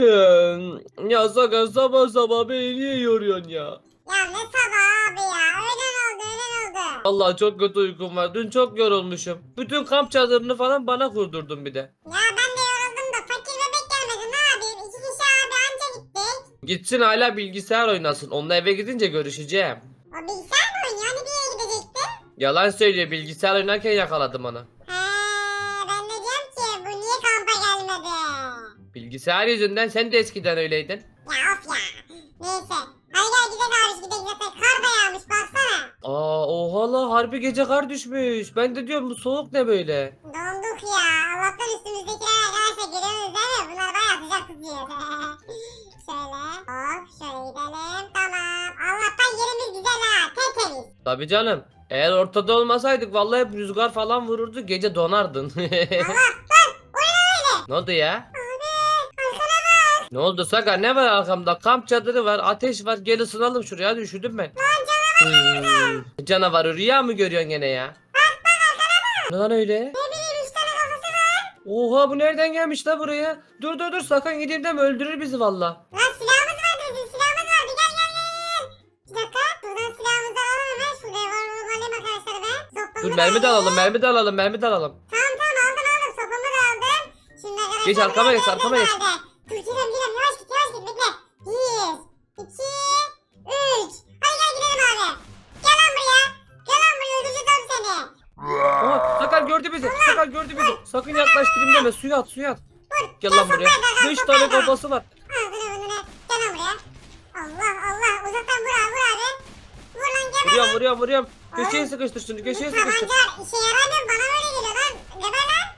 ya Sakar sabah sabah beni niye yoruyorsun ya? Ya ne sabah abi ya. Öğlen oldu öğlen oldu. Allah çok kötü uykum var. Dün çok yorulmuşum. Bütün kamp çadırını falan bana kurdurdun bir de. Ya ben de yoruldum da fakir bebek gelmedi ne yapayım? İki kişi abi anca gittik. Gitsin hala bilgisayar oynasın. Onunla eve gidince görüşeceğim. O bilgisayar mı oynuyor? Hani bir yere gidecekti? Yalan söylüyor. Bilgisayar oynarken yakaladım onu. He ben de diyorum ki bu niye kampa gelmedi? Bilgisayar yüzünden sen de eskiden öyleydin. Ya of ya. Neyse. Hadi gel gidelim abi gidelim zaten kar da yağmış baksana. Aa oha la harbi gece kar düşmüş. Ben de diyorum bu soğuk ne böyle? Donduk ya. Allah'tan üstümüzdekiler arkadaşlar görüyorsunuz değil mi? Bunlar bayağı sıcak tutuyor. şöyle. Hop şöyle gidelim. Tamam. Allah'tan yerimiz güzel ha. Tertemiz. Tabii canım. Eğer ortada olmasaydık vallahi hep rüzgar falan vururdu gece donardın. Allah dur. O ne öyle? ne oldu ya? Bak. Ne oldu Sakar ne var arkamda? Kamp çadırı var, ateş var. Gel ısınalım şuraya. Hadi üşüdüm ben. Lan canavar Hmm. Canavarı rüya mı görüyorsun gene ya? Ne lan öyle? ne bileyim üç tane kafası var. Oha bu nereden gelmiş la buraya? Dur dur dur sakın gideyim deme öldürür bizi valla. Lan silahımız vardı bizim silahımız vardı. Gel gel gel. Bir dakika. Buradan silahımızı alalım hemen. Şuraya var alayım arkadaşlar ben. Sopamı Dur da mermi de alalım mermi de alalım mermi de alalım. Tamam tamam aldım aldım. Sopamı da aldım. Şimdi arkadaşlar. Geç, arkama geç, arkama geç. herhalde. Suya at suya at. Gel lan buraya. Beş tane kafası var. Ağzına burnuna. Gel lan buraya. Allah Allah. Uzaktan vur abi vur abi. Vur lan geber Vuruyorum vuruyorum vuruyorum. Köşeye sıkıştır şunu köşeye Bu sıkıştır. tabancalar işe yaramıyor bana öyle geliyor lan. Geber lan.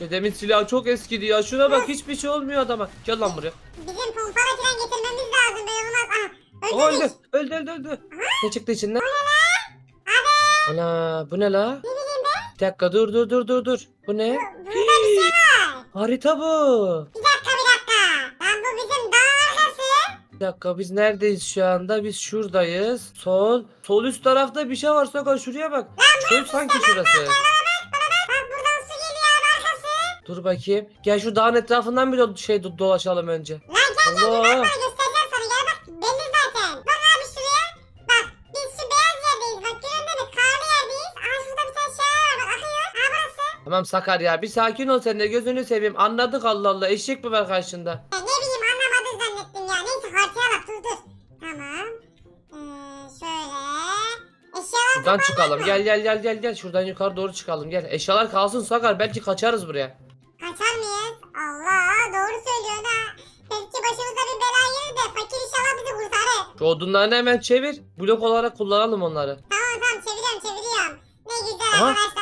Dedemin silahı çok eskidi ya. Şuna bak hiçbir şey olmuyor adama. Gel lan buraya. Bizim pompalı falan getirmemiz lazım böyle olmaz. Aha. Aa, Öldürdük. öldü öldü öldü öldü. Ne çıktı içinden? Ana bu ne la? Ne bileyim ben. Bir dakika dur dur dur dur dur. Bu ne? Şey var. Harita bu. Bir dakika bir dakika. Lan bu bizim dağ arkası. Bir dakika biz neredeyiz şu anda? Biz şuradayız. Sol. Sol üst tarafta bir şey var Sakar şuraya bak. Çöl sanki şurası. Bak buradan su geliyor abi arkası. Dur bakayım. Gel şu dağın etrafından bir do- şey do- dolaşalım önce. Lan gel gel bir Allah. bak bana göstereceğim sana gel bak belli zaten. Bak abi şuraya. Bak biz şu beyaz yerdeyiz bak görüyorsun değil mi? Karlı yerdeyiz. Aha şurada bir tane şey var bak akıyor. Ha burası. Tamam Sakar ya bir sakin ol sen de gözünü seveyim. Anladık Allah Allah. Eşek mi var karşında? Ya ne bileyim anlamadın zannettim ya. Neyse haritaya bak dur dur. Tamam. Ee, şöyle. Eşyalar Buradan çıkalım. Gel gel gel gel gel. Şuradan yukarı doğru çıkalım. Gel. Eşyalar kalsın Sakar. Belki kaçarız buraya. kaçar mıyız? Allah doğru söylüyorsun ha. Belki başımıza bir bela gelir de fakir inşallah bizi kurtarır. Şu odunlarını hemen çevir. Blok olarak kullanalım onları. Tamam tamam çeviriyorum çeviriyorum. Ne güzel Aha, arkadaşlar.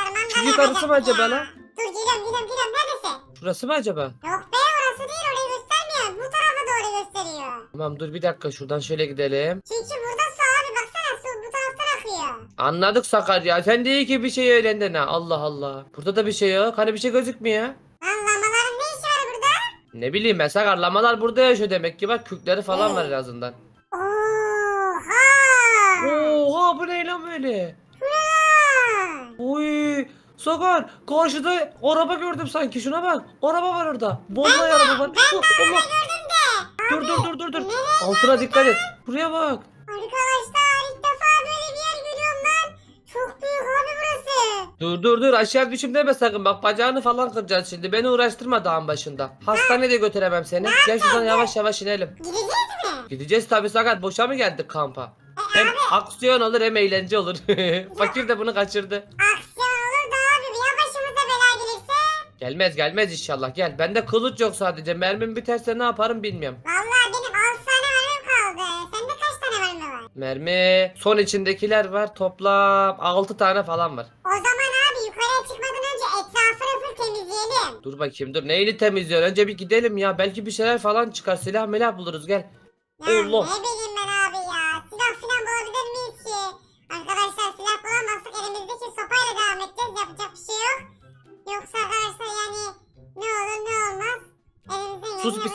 Şu yukarısı mı acaba ya. lan? Dur geliyorum geliyorum geliyorum. Neredesin? Şurası mı acaba? Yok be orası değil orayı göstermiyor. Bu tarafa doğru gösteriyor. Tamam dur bir dakika şuradan şöyle gidelim. Çünkü burada su abi baksana su bu taraftan akıyor. Anladık Sakar ya. Sen de iyi ki bir şey öğrendin ha. Allah Allah. Burada da bir şey yok. Hani bir şey gözükmüyor. Lan ne işi var burada? Ne bileyim ben Sakar. Lamalar burada yaşıyor demek ki. Bak kükleri falan var en azından. Oha! Oha bu ne lan böyle? Ulan! Oy. Sakar karşıda araba gördüm sanki. Şuna bak. Araba var orada. Bomba araba var. Oh, Allah. Gördüm de. Dur dur dur dur dur. Nereye Altına dikkat et. Buraya bak. Arkadaşlar ilk defa böyle bir yer görüyorum ben. Çok büyük abi burası. Dur dur dur aşağı düşüm deme sakın bak bacağını falan kıracaksın şimdi beni uğraştırma dağın başında. Hastaneye götüremem seni. Gel şuradan yavaş yavaş inelim. Gideceğiz mi? Gideceğiz tabi sakat boşa mı geldik kampa? E, Hem abi aksiyon olur hem eğlence olur. Fakir de bunu kaçırdı. aksiyon Gelmez gelmez inşallah gel. Bende kılıç yok sadece mermim biterse ne yaparım bilmiyorum. Vallahi benim 6 tane mermim kaldı. Sende kaç tane mermi var? Mermi son içindekiler var toplam 6 tane falan var. O zaman abi yukarıya çıkmadan önce etrafını full temizleyelim. Dur bakayım dur neyini temizliyorsun önce bir gidelim ya belki bir şeyler falan çıkar silah milah buluruz gel. Ya Allah. ne bileyim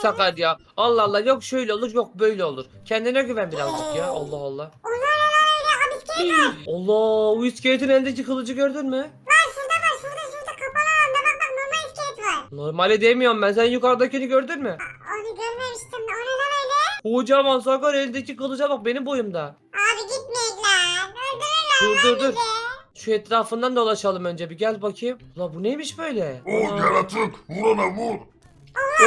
sakar ya. Allah Allah yok şöyle olur yok böyle olur. Kendine güven birazcık ya. Allah Allah. Öyle iskelet var. Allah o iskeletin elindeki kılıcı gördün mü? Var şurada var şurada şurada kapalı alanda bak bak normal iskelet var. Normali demiyorum ben. Sen yukarıdakini gördün mü? Onu görmedim Kocaman Sakar eldeki kılıca bak benim boyumda. Abi gitmeyek lan. Öldürürler Dur lan dur dur. bizi. Şu etrafından dolaşalım önce bir gel bakayım. Ulan bu neymiş böyle? O Aa, yaratık vur ona vur.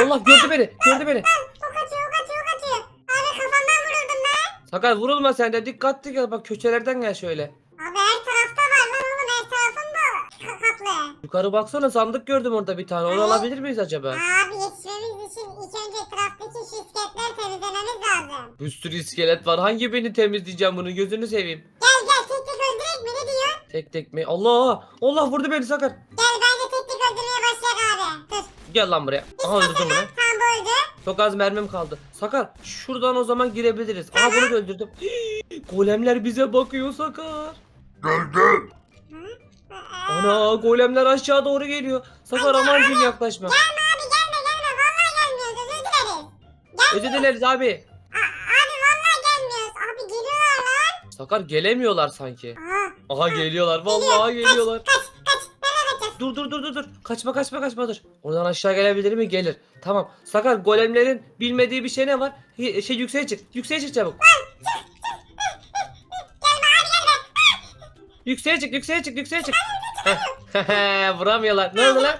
Allah gördü beni gördü beni. Ok atıyor ok atıyor ok atıyor. Abi kafamdan vuruldum ben. Sakar vurulma sen de dikkatli gel bak köşelerden gel şöyle. Abi her tarafta var lan oğlum her tarafım da ka- kaplı. Yukarı baksana sandık gördüm orada bir tane onu alabilir miyiz acaba? Abi yetişmemiz için ilk önce etraftaki şu iskeletleri temizlememiz lazım. Bir sürü iskelet var hangi birini temizleyeceğim bunu gözünü seveyim. Gel gel tek tek öldürek mi ne diyor? Tek tek mi? Allah Allah vurdu beni Sakar. Gel bence tek tek öldürmeye başlayak abi. Dur. Gel lan buraya. Aha öldürdüm bunu. Tam bu öldü. Çok az mermim kaldı. Sakar şuradan o zaman girebiliriz. Aha bunu da öldürdüm. Golemler bize bakıyor Sakar. Gel gel. Ana golemler aşağı doğru geliyor. Sakar aman gün yaklaşma. Gelme abi gelme gelme vallahi gelmiyoruz özür dileriz. Gel. Özür dileriz abi. Abi vallahi gelmiyoruz. Abi geliyorlar lan. Sakar gelemiyorlar sanki. Aha geliyorlar vallahi geliyorlar. kaç kaç nereye kaçacağız? Dur dur dur dur dur. Kaçma kaçma kaçma dur. Oradan aşağı gelebilir mi? Gelir. Tamam. Sakar golemlerin bilmediği bir şey ne var? Hi- Şey yükseğe çık. Yükseğe çık çabuk. Yükseğe çık, yükseğe çık, yükseğe çık. Heh. Vuramıyorlar. Ne oldu lan?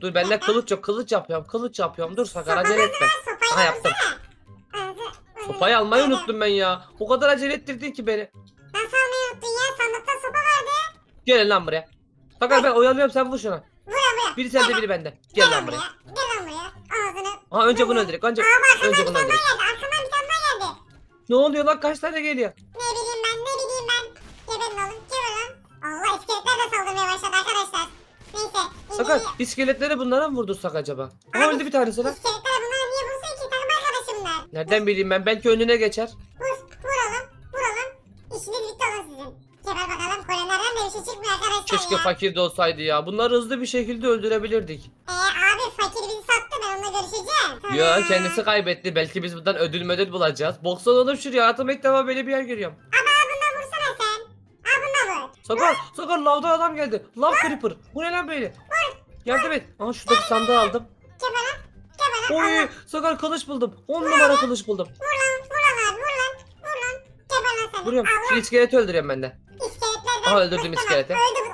Dur bende kılıç yok. Kılıç yapıyorum. Kılıç yapıyorum. Dur Sakar acele etme. Aha yaptım. Sopayı almayı unuttum ben ya. O kadar acele ettirdin ki beni. Nasıl almayı unuttun ya? Sandıkta sopa vardı. Gelin lan buraya. Sakar ben oyalıyorum sen vur şuna. Vur vur. Biri sende biri bende. Gel lan buraya. Gel lan buraya. Ağzını. Aha önce bunu öldürek. Önce, Aa bak önce arkamdan bunu bir tane öldürek. daha geldi. Arkamdan bir tane daha geldi. Ne oluyor lan? Kaç tane geliyor? Ne bileyim ben ne bileyim ben. Geberin oğlum geber lan. Allah iskeletler de saldırmaya başladı arkadaşlar. Neyse. Şimdi- iskeletleri bunlara mı vurdursak acaba? Aha öldü bir tanesi lan. İskeletler bunlar niye vursun ki takım arkadaşımlar? Nereden bileyim ben? Belki önüne geçer. Vur, vuralım, vuralım. İşiniz bitti olur sizin. Geber bakalım bir şey çıkmıyor arkadaşlar Keşke ya. fakir de olsaydı ya. Bunları hızlı bir şekilde öldürebilirdik. Ee, abi fakir bizi sattı ben onunla görüşeceğim. Ya kendisi kaybetti. Belki biz buradan ödül ödül bulacağız. Boksan oğlum şuraya. Hayatım ilk defa böyle bir yer görüyorum. Ama bundan vursana sen. Aa bundan vur. Sakar, Sakar lavda adam geldi. Lav creeper. Bu ne lan böyle? Yardım et. Aha şuradaki sandığı aldım. Geber lan. Oy. Sakar kılıç buldum. 10 numara kılıç buldum. Vur lan, vur lan abi, vur lan. Vur lan. Geber lan sen. Vuruyorum. Şu iskeleti öldürüyorum ben de. İskeletlerden. Aha, öldürdüm iskeleti. Öldürdüm.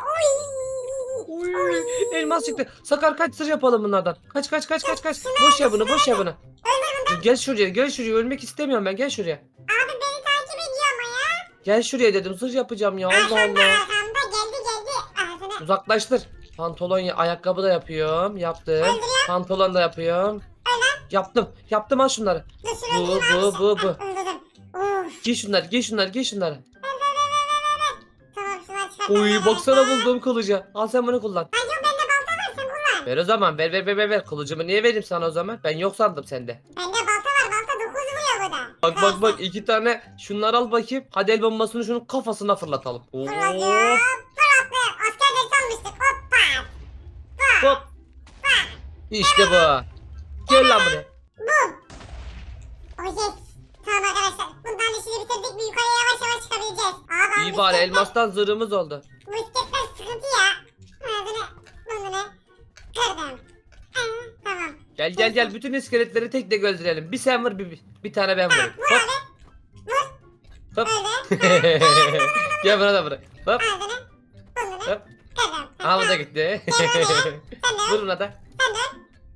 Oy. Oy, elmas çıktı. Sakar kaç sır yapalım bunlardan. Kaç kaç kaç kaç kaç. Boş ya bunu, boş ya bunu. Gel şuraya, gel şuraya. Ölmek istemiyorum ben. Gel şuraya. Abi beni takip ediyor ama ya. Gel şuraya dedim. Zırh yapacağım ya. Allah Arkamda Allah. arkamda geldi geldi. Ağzına. Uzaklaştır. Pantolon, ya- ayakkabı da yapıyorum. Yaptım. Öldürüyorum. Pantolon da yapıyorum. Yaptım. Yaptım al şunları. Dur şunu Bu öldüreyim bu bu bu. Öldürdüm. Giy şunları, giy şunları, giy şunları. Uy baksana bulduğum kılıcı. Al sen bunu kullan. Ay yok bende balta var sen kullan. Ver o zaman. Ver ver ver ver. ver. Kılıcımı niye vereyim sana o zaman? Ben yok sandım sende. Bende balta var balta 9 vuruyor bu da. Bak bak bak iki tane şunları al bakayım. Hadi el bombasını şunun kafasına fırlatalım. Oo. Fırlatıyor. Fırlattı. Askerleri sanmıştık. Hoppa. Hop. İşte bu. Gel lan buraya. Bum. Oh yes. Tamam arkadaşlar. Bundan işini bitirdik mi yukarıya yavaş yavaş çıkabileceğiz. Abi İyi bari iskeletler- elmastan zırhımız oldu. Bu iskeletler sıkıntı ya. Ağzını burnunu kırdım. Aa, Tamam. Gel gel gel bütün iskeletleri tek tek öldürelim. Bir sen vur bir, bir, bir tane ben vurayım. Vur Hop abi. Vur. hop. Öyle. gel buna da vur. Hop Ağzını burnunu hop. kırdım. Aha bu da gitti. Sen de. vur buna da. Sen de.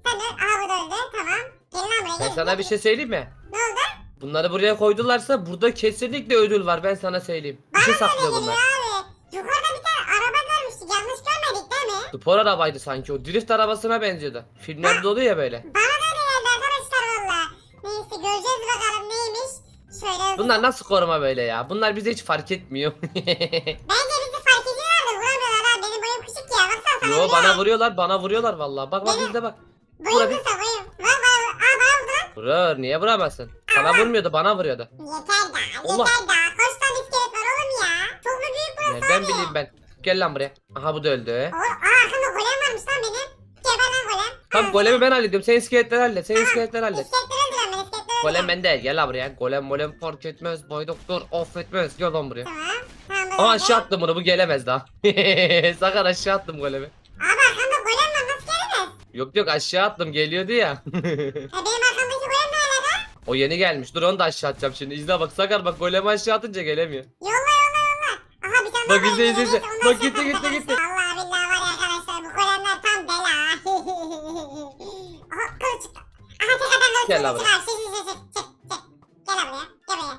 Sen de. Aha bu da öldü. Tamam. Gelin lan buraya Ben gelin. sana bir şey söyleyeyim mi? Bunları buraya koydularsa burada kesinlikle ödül var ben sana söyleyeyim. Bir şey saklıyor bunlar. Abi. Yukarıda bir tane araba görmüştük. Yanlış görmedik değil mi? Spor arabaydı sanki o drift arabasına benziyordu. Filmlerde oluyor ya böyle. Bana da öyle geldi arkadaşlar valla. Neyse göreceğiz bakalım neymiş. Şöyle. Bunlar nasıl koruma böyle ya? Bunlar bize hiç fark etmiyor. Bence bizi fark ediyorlar da vuramıyorlar ha. Benim boyum küçük ya. Baksana sana. Yo bana vuruyorlar bana vuruyorlar vallahi. Bak bak bizde bak. Boyum vurabilir. kısa boyum. Var var. Aa bana vurdu lan. Vurur niye vuramazsın? Sana vurmuyordu bana vuruyordu. Yeter daha. Allah. Yeter daha. Kaç tane iskelet var oğlum ya. Çok mu büyük burası Nereden abi? bileyim ben? Gel lan buraya. Aha bu da öldü. Oğlum aa arkamda golem varmış lan benim. Geber lan golem. Tamam Aa, golemi ben hallediyorum. Sen iskeletleri hallet. Sen iskeletleri hallet. İskeletleri öldürüyorum ben iskeletleri Golem öldürüyorum. bende. Gel lan buraya. Golem golem fark etmez. Bay doktor affetmez. Gel lan buraya. Tamam. Tamam Ama öldü. aşağı attım bunu. Bu gelemez daha. Sakar aşağı attım golemi. Abi arkamda golem var nasıl gelemez? Yok yok aşağı attım geliyordu ya. E benim arkamdaki golem ne alaka? O yeni gelmiş. Dur onu da aşağı atacağım şimdi. İzle bak Sakar bak golemi aşağı atınca gelemiyor. Yolla yolla yolla. Aha bir tane Bak izle, izle, izle. Bak gitti, gitti, gitti. Allah billahi var ya arkadaşlar bu golemler tam bela. Aha kılıç. Aha tek adam kılıç Gel kılıç çıkar. Çek çek çek çek. Gel buraya. Gel buraya.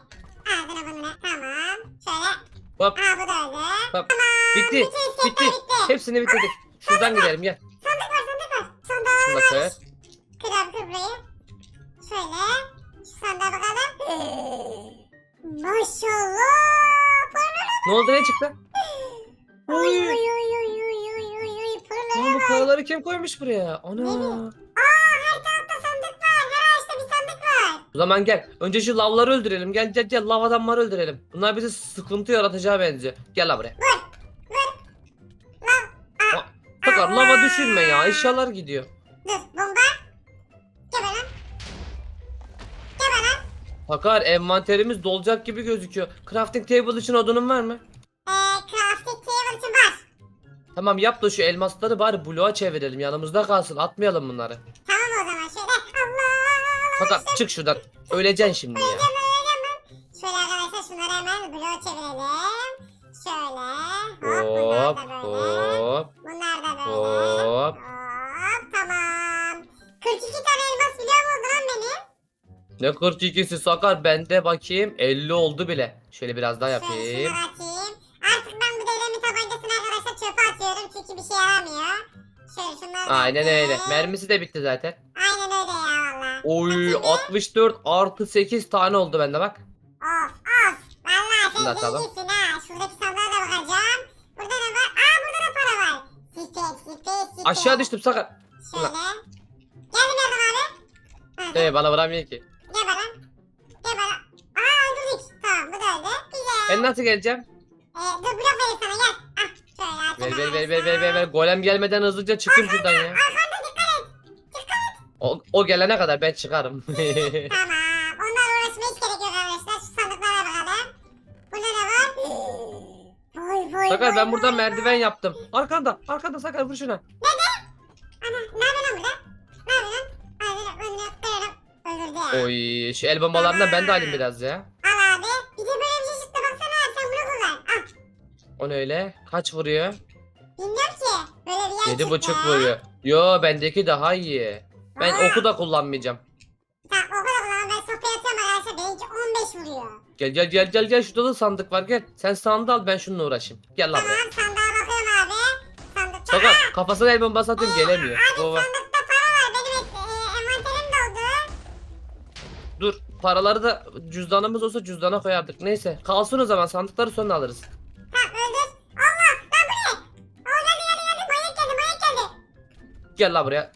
Ağzına burnuna. Tamam. Şöyle. Hop Aa bu da öldü. hop. Tamam. Bitti. Bitti. bitti. Hepsini bitirdik. Şuradan gidelim gel. Sandık var sandık var. Koy. var. Kır abi kır burayı. Şöyle. Şu sandığa bakalım. Maşallah. Paralara Ne oldu ne çıktı? Oy Oy. oy oy oy oy oy oy paralara Lan bu bak. paraları kim koymuş buraya? Ana. Aa her tarafta sandık var. Her ağaçta bir sandık var. O zaman gel. Önce şu lavları öldürelim. Gel gel gel lav adamları öldürelim. Bunlar bize sıkıntı yaratacağı benziyor. Gel la buraya. Vur. Vur. Lan. Aa, Sakar lava düşürme ya. Eşyalar gidiyor. Dur bomba. Sakar envanterimiz dolacak gibi gözüküyor. Crafting table için odunun var mı? Eee crafting table için var. Tamam yap da şu elmasları bari bloğa çevirelim. Yanımızda kalsın. Atmayalım bunları. Tamam o zaman şöyle. Allah. Sakar çık şuradan. Öleceksin şimdi ya. Öleceğim öleceğim. Şöyle arkadaşlar şunları hemen bloğa çevirelim. Şöyle. Hop, Hop bunlar da böyle. hop Bunlar da böyle. hop. Hop Ne 42'si Sakar bende bakayım 50 oldu bile. Şöyle biraz daha Şöyle yapayım. atayım. Artık ben bu devremin tabancasını arkadaşlar çöpe atıyorum çünkü bir şey yaramıyor. Şöyle şunları da Aynen atayım. öyle. Mermisi de bitti zaten. Aynen öyle ya valla. Oy 64 artı 8 tane oldu bende bak. Of of. Valla Bunu da sen atalım. zenginsin ha. Şuradaki sandığa da bakacağım. Burada ne var? Aa burada da para var. Site site site. Aşağı düştüm Sakar. Şöyle. Geldim yardım abi. Ha, Ee bana vuramıyor ki. Gel bana. Gel bana. Aa öldürdük. Tamam bu da öldü. Güzel. Ben nasıl geleceğim? Ee, dur blok vereyim sana gel. Ah şöyle Ver ver ver ver ver ver ver. Golem gelmeden hızlıca çıkayım şuradan ya. Arkanda dikkat et. O, o gelene kadar ben çıkarım. Tamam. Onlarla uğraşmaya hiç gerek yok arkadaşlar. Şu sandıklara bakalım. Burada ne var? Vay vay Sakar vay, ben buradan vay, merdiven vay. yaptım. Arkanda arkanda Sakar vur şuna. Ana ne yapıyorsun lan burada? Ne yapıyorsun? Önüne kırarım. Öldürdü ya. Oy şu el bombalarından ben de alayım biraz ya. Al O ne öyle? Kaç vuruyor? Bilmiyorum ki. Böyle bir yer Yedi çıktı. buçuk vuruyor. Yo bendeki daha iyi. Ben Aa. oku da kullanmayacağım. Tamam o kadar kullan. Ben sopaya atıyorum arkadaşlar. Benimki 15 vuruyor. Gel gel gel gel gel şurada da sandık var gel. Sen sandığı al ben şununla uğraşayım. Gel lan buraya. Tamam sandığa bakıyorum abi. Sandıkta. Sakar kafasına el bombası atıyorum gelemiyor. Abi Baba. sandıkta para var. Benim e, envanterim doldu. Dur paraları da cüzdanımız olsa cüzdana koyardık. Neyse kalsın o zaman sandıkları sonra alırız. Gel la buraya.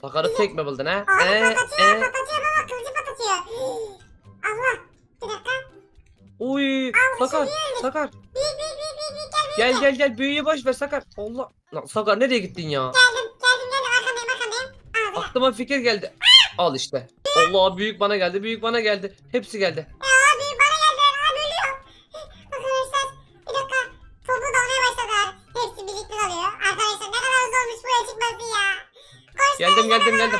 Sakarı tek mi buldun ha? Abi Ee, patlatıyor ee. patlatıyor baba kılıcı patlatıyor. Allah. Bir dakika. Uy Sakar Sakar. Büyük büyük büyük büyük büyük gel. Gel gel gel büyüyü boş ver Sakar. Allah. Lan Sakar nereye gittin ya? Geldim geldim geldim arkandayım arkandayım. Aklıma fikir geldi. Al işte. Allah büyük bana geldi büyük bana geldi. Hepsi geldi. Ya abi bana geldi abi ölüyor. Arkadaşlar bir dakika. Topu dalmaya başladılar. Hepsi birlikte dalıyor. Arkadaşlar ne kadar hızlı olmuş buraya çıkması ya. Koş Geldim geldim geldim.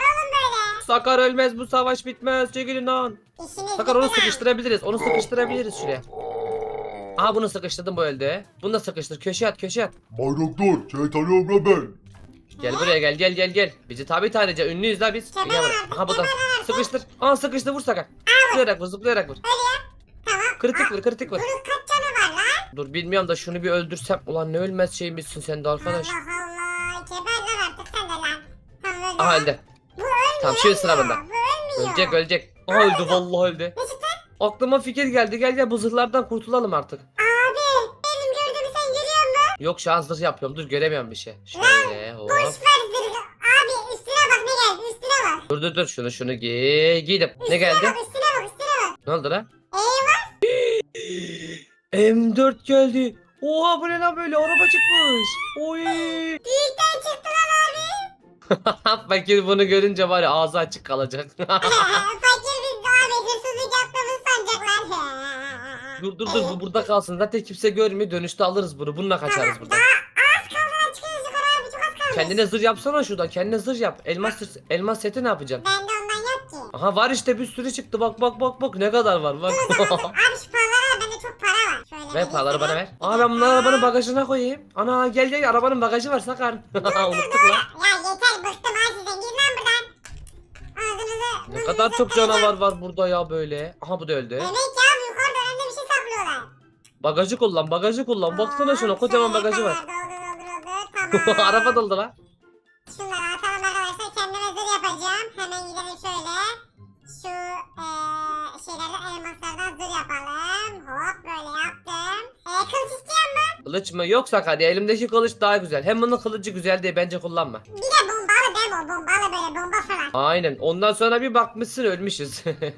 Sakar ölmez bu savaş bitmez. Çekilin lan. İşiniz Sakar onu bitti lan. sıkıştırabiliriz. Onu sıkıştırabiliriz şuraya. Aha bunu sıkıştırdım bu öldü. Bunu da sıkıştır. Köşeye at köşeye at. Bay Doktor, seni tanıyorum lan ben. Gel buraya gel gel gel gel. Bizi tabi tanıca ünlüyüz la biz. Gel buraya. Aha bu da. Sıkıştır. Aa sıkıştı vur Sakar. Zıplayarak vur zıplayarak vur. Tamam. Kritik vur kritik vur. Bunun kaç canı var lan? Dur bilmiyorum da şunu bir öldürsem. Ulan ne ölmez şeymişsin sen de arkadaş. Allah Allah. Aha öldü. Bu ölmüyor. Tamam şimdi sıra. Bu ölmüyor. Ölecek ölecek. Aha öldü vallahi öldü. Çıktı? Aklıma fikir geldi. Gel gel bu zırhlardan kurtulalım artık. Abi benim gördüğümü sen görüyor musun? Yok şu an zırh yapıyorum. Dur göremiyorum bir şey. Şöyle hop. Boş ver zırhı. Abi üstüne bak ne geldi üstüne bak. Dur dur dur şunu şunu giy. Giydim. Ne Üstüne geldi? bak üstüne bak üstüne bak. Ne oldu lan? Eyvah. M4 geldi. Oha bu ne lan böyle araba çıkmış. Oy. Büyükten çıktı. Fakir bunu görünce var ya ağzı açık kalacak. Fakir biz de abi hırsızlık yaptığımızı sanacaklar. dur dur dur bu burada kalsın. Zaten kimse görmüyor. Dönüşte alırız bunu. Bununla kaçarız buradan. Daha az kaldı lan çıkıyoruz yukarı abi çok az Kendine zırh yapsana şurada. Kendine zırh yap. Elmas elmas seti ne yapacaksın? Bende ondan yok ki. Aha var işte bir sürü çıktı. Bak bak bak bak ne kadar var bak. O zaman dur. Abi şu paraları al bende çok para var. Şöyle ver paraları bana ver. Aa ben bunları arabanın bagajına koyayım. Ana gel gel arabanın bagajı var Sakar. Unuttuk lan. Ya yeter bıktım ha sizden. Gidin lan buradan. Ağzınızı Ne kadar çok canavar var burada ya böyle. Aha bu da öldü. Demek ya yukarıda önünde bir şey saklıyorlar. Bagajı kullan bagajı kullan. Baksana şuna kocaman bagajı var. Doldur doldur doldur. Tamam. Araba doldu lan. Şunları atalım arkadaşlar. Kendime zırh yapacağım. Hemen gidelim şöyle. Şu eee şeylerden elmaslardan zırh yapalım. Hop böyle yaptım. Eee kılıç isteyen mi? Kılıç mı? Yok Sakar ya elimdeki kılıç daha güzel. Hem bunun kılıcı güzel diye bence kullanma. Bir de bombalı. Bombalı böyle bomba falan. Aynen. Ondan sonra bir bakmışsın ölmüşüz. Hay ya.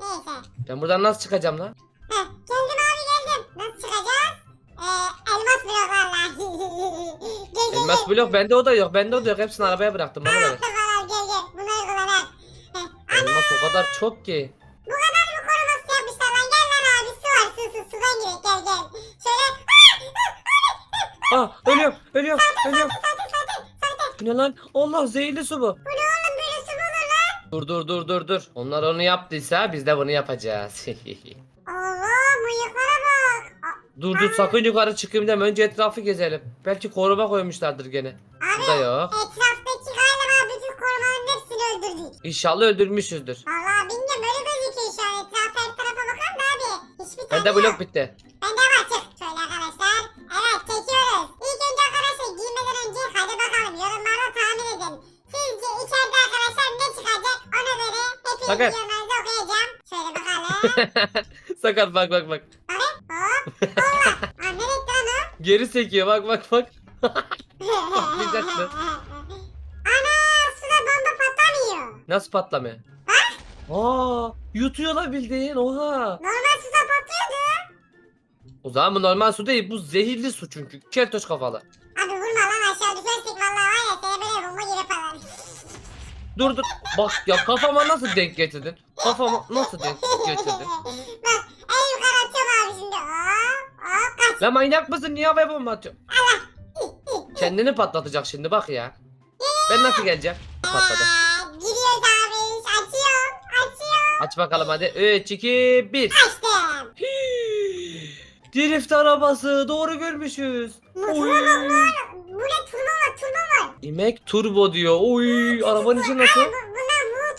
Neyse. ben buradan nasıl çıkacağım lan? Heh, geldim abi geldim. Nasıl çıkacağız? Eee elmas bloklarla. gel gel Elmas gel. blok bende o da yok. Bende o da yok. Hepsini arabaya bıraktım. Bana da ver. Gel gel. Bunları kullanalım. Heh, Elmas o kadar çok ki. Bu kadar mı koruması yapmışlar lan? Gel lan abi su var su su sudan girek gel gel. Şöyle Ah ölüyorum. Ölüyorum. Ölüyorum. Bu ne lan? Allah zehirli su bu. Bu ne oğlum böyle su mu olur lan? Dur dur dur dur dur. Onlar onu yaptıysa biz de bunu yapacağız. Allah mıyıklara bak. A- dur dur sakın yukarı çıkayım deme. Önce etrafı gezelim. Belki koruma koymuşlardır gene. Abi Burada yok. etraftaki galiba bütün korumaların hepsini öldürdük. İnşallah öldürmüşüzdür. Valla bilmiyorum böyle gözüküyor şu an. Etraf her tarafa bakalım da abi. Hiçbir tane Bende yok. blok bitti. Bende var çık. Şöyle arkadaşlar. Evet çekiyoruz. İlk önce arkadaşlar giymeden önce hadi bakalım yorumlarda tahmin edin. Sizce içeride arkadaşlar ne çıkacak ona göre okuyacağım. Şöyle bakalım. Sakar bak bak bak. Bakın hop. Allah. Aa nereye gitti lan o? Geri sekiyor bak bak bak. Atlayacaksın. Ana suda bomba patlamıyor. Nasıl patlamıyor? Aa, yutuyor lan bildiğin. Oha. Normal suda patlıyordu. O zaman bu normal su değil. Bu zehirli su çünkü. Keltoş kafalı. Abi vurma lan aşağı düşersek vallahi var ya seni böyle bomba gibi yaparlar. Dur dur. Bak ya kafama nasıl denk getirdin? Kafama nasıl denk getirdin? Bak en yukarı atıyorum abi şimdi. Hop hop kaç. Lan manyak mısın? Niye havaya bomba atıyorsun? Kendini patlatacak şimdi bak ya. Ben nasıl geleceğim? Patladı. Aa, Giriyoruz abi. Açıyorum. Açıyorum. Aç bakalım hadi. 3, 2, 1. Açtım. Drift arabası. Doğru görmüşüz. Oy. ne var. İmek turbo diyor. Oy arabanın içi nasıl? Bu, bunlar bu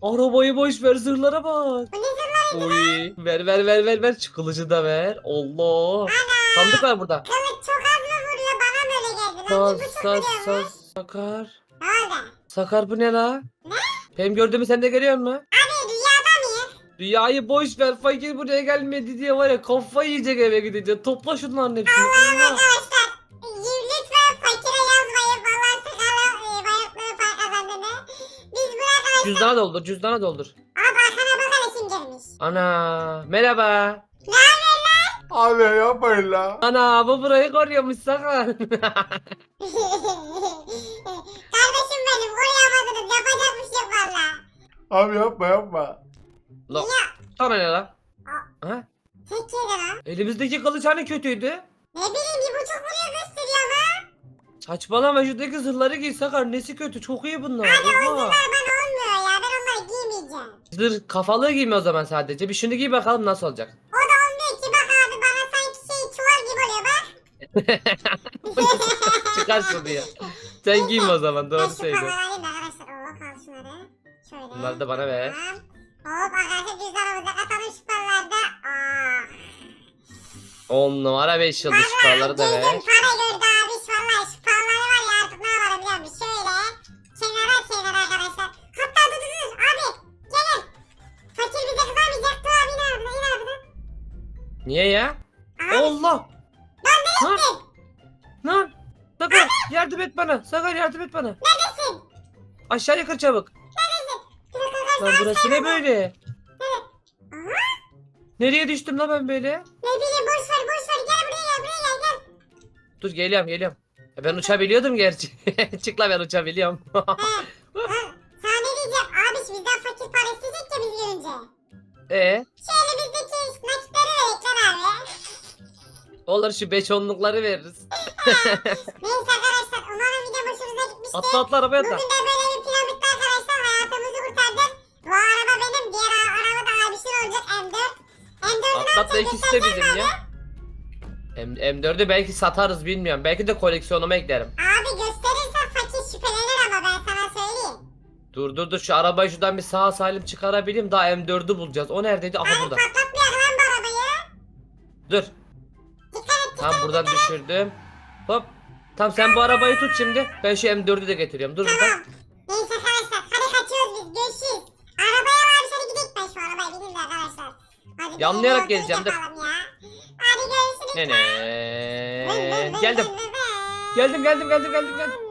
tu Arabayı boş ver zırhlara bak. Bu ne? Oy ver ver ver ver ver şu kılıcı da ver. Allah. Sandık var burada. Kılıç çok az mı vuruyor? Bana böyle geldi. Lan Saz bir buçuk saz saz. Sakar. Ne oldu? Sakar bu ne la? Ne? Benim gördüğümü sen de görüyor musun? Abi rüyada mıyız? Rüyayı boş ver fakir buraya gelmedi diye var ya kafayı yiyecek eve gidince. Topla şunların hepsini. Allah. arkadaşlar. Cüzdana doldur cüzdana doldur. Abi arkana bakana kim gelmiş? Ana merhaba. Abi yapmayın la. Ana bu burayı koruyormuş Sakar. Kardeşim benim koruyamadınız. Yapacak bir şey yok valla. Abi yapma yapma. La Ya sana ne la? Ha? tek yedi lan. Elimizdeki kılıç hani kötüydü? Ne bileyim bir buçuk vuruyor gösteriyor ama. Saçmalama şuradaki zırhları giy Sakar. Nesi kötü? Çok iyi bunlar. Oha. zırhlar bana onları giymeyeceğim. Zırh kafalı giyme o zaman sadece. Bir şunu giy bakalım nasıl olacak. O da olmuyor ki bak abi bana sanki şey çuval gibi oluyor bak. Çıkar şunu ya. Sen giyme o zaman Ben doğru şu söylüyorsun. paraları alayım da arkadaşlar. Oo kal şunları. Şöyle. Bunları da bana ver. Tamam. Hop arkadaşlar cüzdanımıza katalım şu paraları da. Aa. 10 numara 5 yıldız şu paraları da gözüm ver. para gördü Niye ya? Abi Allah! ben Lan! gittim. Lan! Sakar yardım et bana. Sakar yardım et bana. Neredesin? Aşağı yukarı çabuk. Arkadaşlar. Lan burası ne böyle? Aha. Nereye düştüm lan ben böyle? Ne bileyim boş ver boş ver. Gel buraya gel buraya gel gel. Dur geliyorum geliyorum. E, Ben uçabiliyordum gerçi. Çık la ben uçabiliyorum. Sana ne diyeceğim? Abi bizden fakir para isteyecek ya biz görünce. e Şu Olur şu 5 onlukları veririz. Neyse arkadaşlar umarım video hoşunuza gitmiştir. Atla atla arabaya Bugün de böyle bir plan bitti arkadaşlar. Hayatımızı kurtardık. Bu araba benim. Diğer a- araba da abişin olacak M4. M4'ü ne Atla atla yapacağız? ikisi de bizim ya. M M4'ü belki satarız bilmiyorum. Belki de koleksiyonuma eklerim. Abi gösterirsen fakir şüphelenir ama ben sana söyleyeyim. Dur dur dur şu arabayı şuradan bir sağ salim çıkarabileyim. Daha M4'ü bulacağız. O neredeydi? Aha burada. Patlatmayalım lan bu arabayı. Dur. Dikkat et Tam buradan düşürdüm. Hop. Tam sen bu arabayı tut şimdi. Ben şu M4'ü de getiriyorum. Dur burada. Tamam. Neyse arkadaşlar hadi kaçıyoruz biz görüşürüz. Arabaya var dışarı gidelim ben şu arabaya de arkadaşlar. Hadi Yanlayarak gidelim, dur. Ya. Hadi görüşürüz. Ne Vın vın ne. vın Geldim. vın vın. Geldim geldim geldim geldim geldim geldim.